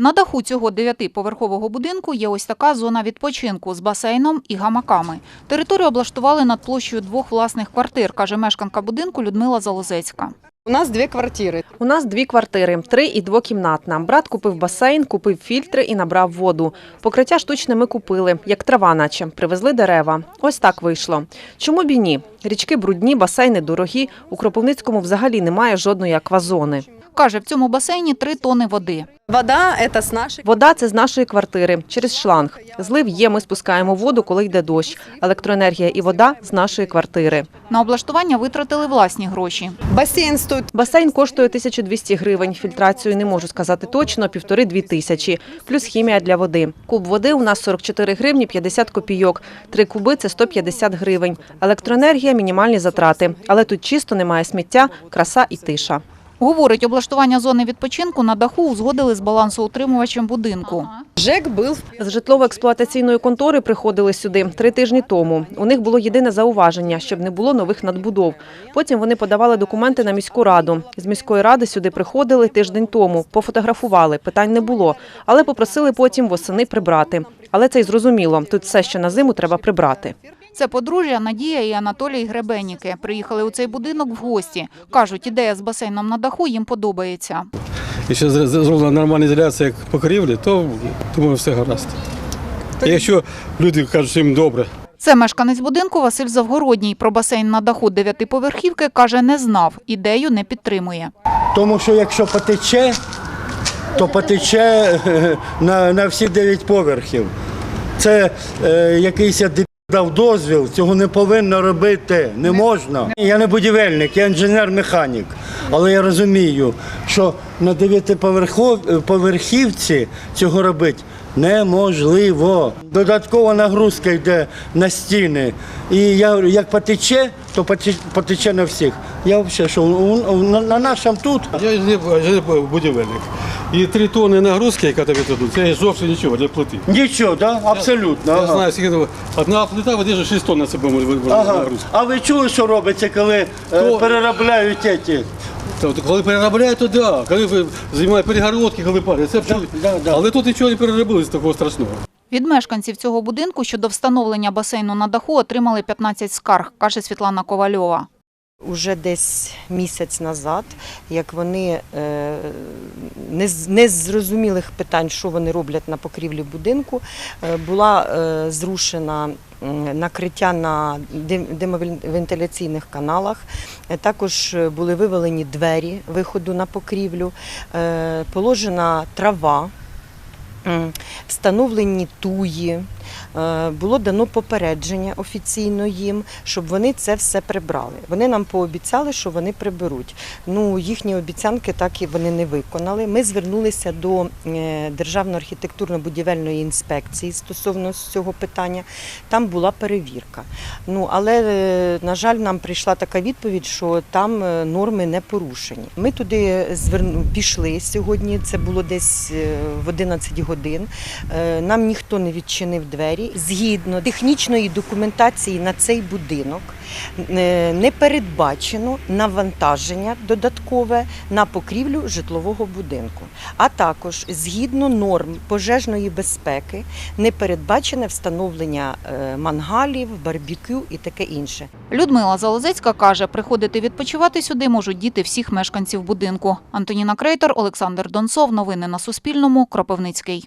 На даху цього дев'ятиповерхового будинку є ось така зона відпочинку з басейном і гамаками. Територію облаштували над площею двох власних квартир, каже мешканка будинку Людмила Залозецька. У нас дві квартири. У нас дві квартири, три і двокімнатна. Брат купив басейн, купив фільтри і набрав воду. Покриття штучне ми купили, як трава, наче привезли дерева. Ось так вийшло. Чому б і ні? Річки брудні, басейни дорогі. У Кропивницькому взагалі немає жодної аквазони. Каже, в цьому басейні три тони води. Вода це з нашої. Вода це з нашої квартири через шланг. Злив є. Ми спускаємо воду, коли йде дощ. Електроенергія і вода з нашої квартири. На облаштування витратили власні гроші. Басейн стоїть Басейн коштує 1200 гривень. Фільтрацію не можу сказати точно, півтори-дві тисячі. Плюс хімія для води. Куб води у нас 44 гривні 50 копійок. Три куби – це 150 гривень. Електроенергія – мінімальні затрати. Але тут чисто немає сміття, краса і тиша. Говорить, облаштування зони відпочинку на даху узгодили з балансоутримувачем будинку. ЖЕК був З житлово-експлуатаційної контори приходили сюди три тижні тому. У них було єдине зауваження, щоб не було нових надбудов. Потім вони подавали документи на міську раду. З міської ради сюди приходили тиждень тому, пофотографували, питань не було, але попросили потім восени прибрати. Але це й зрозуміло. Тут все, що на зиму треба прибрати. Це подружжя Надія і Анатолій Гребеніки. Приїхали у цей будинок в гості. Кажуть, ідея з басейном на даху їм подобається. Якщо зроблена нормальна ізоляція як покрівлі, то думаю, все гаразд. Якщо люди кажуть, що їм добре, Це мешканець будинку Василь Завгородній. Про басейн на даху дев'ятиповерхівки каже, не знав. Ідею не підтримує. Тому що якщо потече, то потече на, на всі дев'ять поверхів. Це е, якийсь дав дозвіл, цього не повинно робити, не можна. Я не будівельник, я інженер-механік. Але я розумію, що на дев'ятиповерхівці цього робити неможливо. Додаткова нагрузка йде на стіни. І я, як потече, то потече, на всіх. Я взагалі, що на нашому тут я будівельник. І три тонни нагрузки, яка тобі тут, це зовсім нічого для плити. Нічого, да? абсолютно. Я ага. знаю, скільки того- одна плита видержує 6 тонн на себе Ага. нагрузки. А ви чули, що робиться, коли е, То- переробляють ці? Коли переробляють, то да. Коли займають перегородки, коли парять, це абсолютно. да, да. Але тут нічого не переробили з такого страшного. Від мешканців цього будинку щодо встановлення басейну на даху отримали 15 скарг, каже Світлана Ковальова. Уже десь місяць назад, як вони е, не з незрозумілих питань, що вони роблять на покрівлі будинку, е, була е, зрушена накриття на дим- димовентиляційних каналах. Також були вивалені двері виходу на покрівлю, положена трава. Встановлені туї, Е, було дано попередження офіційно їм, щоб вони це все прибрали. Вони нам пообіцяли, що вони приберуть. Ну, їхні обіцянки так і вони не виконали. Ми звернулися до е, Державної архітектурно-будівельної інспекції стосовно цього питання. Там була перевірка. Ну, але, е, на жаль, нам прийшла така відповідь, що там норми не порушені. Ми туди пішли сьогодні, це було десь в 11 годин. Е, Нам ніхто не відчинив двері. Згідно технічної документації на цей будинок е, не передбачено навантаження додаткове на покрівлю житлового будинку. А також згідно норм пожежної безпеки не передбачене встановлення е, мангалів, барбекю і таке інше. Людмила Залозецька каже, приходити відпочивати сюди можуть діти всіх мешканців будинку. Антоніна Крейтор, Олександр Донцов. Новини на Суспільному. Кропивницький.